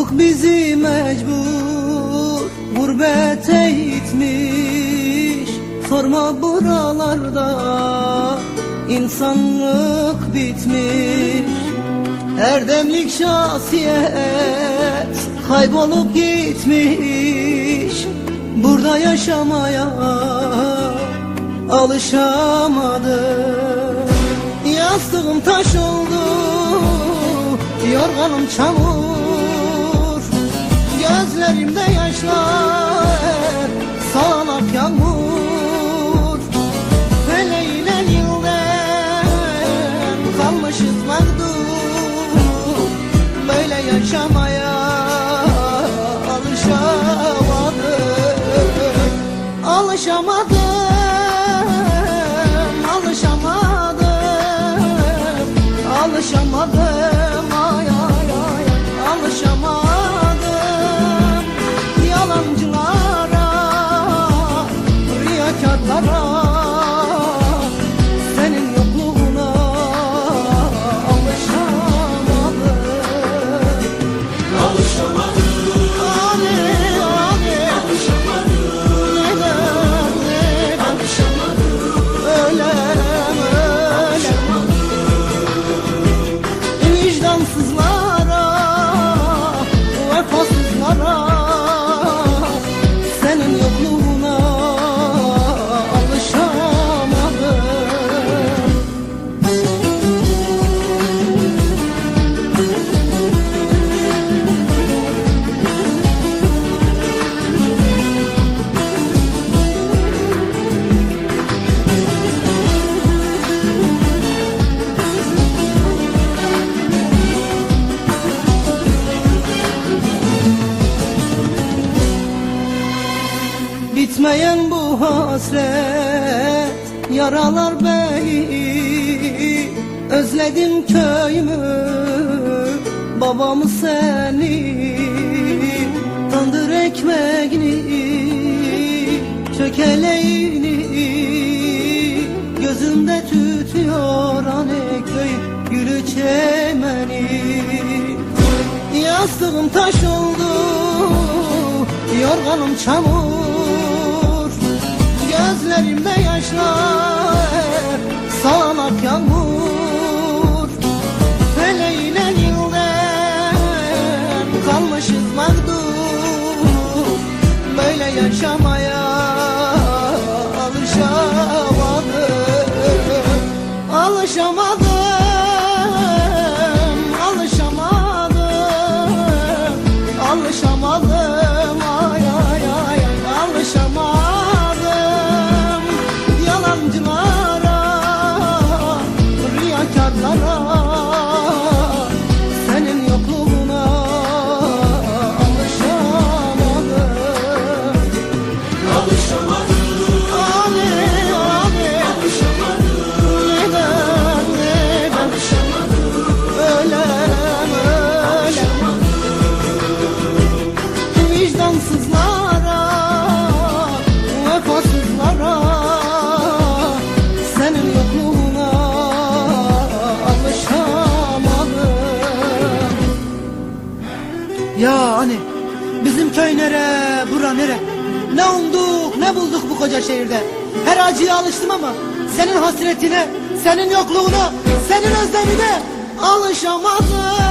Mutluluk bizi mecbur gurbete itmiş Sorma buralarda insanlık bitmiş. Erdemlik şahsiyet kaybolup gitmiş. Burada yaşamaya alışamadım. Yastığım taş oldu Yorganım çamur Gözlerimde yaşlar Sağanak yağmur. Feleğiyle yıldan Kalmışız mağdur. Böyle yaşamaya Alışamadım Alışamadım Bitmeyen bu hasret yaralar beni Özledim köyümü babamı seni. Tandır ekmeğini çökeleğini. Gözümde tütüyor anne köy gülü çemeni. Yastığım taş oldu Yorganım çamur Gözlerimde yaşlar Sağanak yağmur. Feleğiyle yıldan Kalmışız mağdur. Böyle yaşamaya Alışamadım Alışamadım Ya hani bizim köy nere, bura nere? Ne umduk, ne bulduk bu koca şehirde? Her acıya alıştım ama senin hasretine, senin yokluğuna, senin özlemine alışamadım.